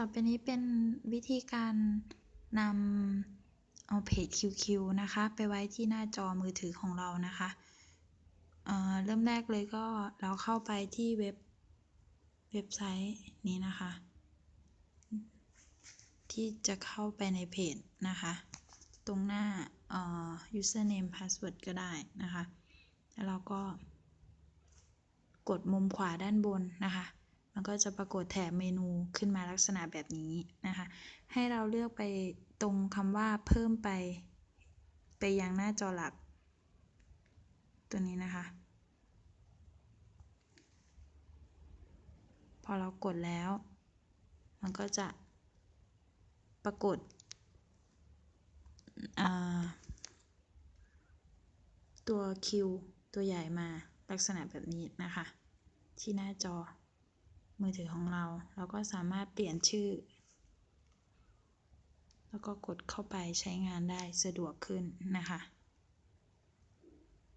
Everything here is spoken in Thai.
ต่อไปนี้เป็นวิธีการนำเอาเพจ QQ นะคะ ไปไว้ที่หน้าจอมือถือของเรานะคะเเริ่มแรกเลยก็เราเข้าไปที่เว็บเว็บไซต์นี้นะคะ ที่จะเข้าไปในเพจนะคะ ตรงหน้า username password ก็ได้นะคะ แล้วเราก็กดมุมขวาด้านบนนะคะ มันก็จะปรากฏแถบเมนูขึ้นมาลักษณะแบบนี้นะคะ ให้เราเลือกไปตรงคำว่าเพิ่มไป ไปยังหน้าจอหลัก ตัวนี้นะคะ พอเรากดแล้ว มันก็จะปรากฏตัวคิวตัวใหญ่มาลักษณะแบบนี้นะคะ ที่หน้าจอ มือถือของเรา เราก็สามารถเปลี่ยนชื่อ แล้วก็กดเข้าไปใช้งานได้สะดวกขึ้นนะคะ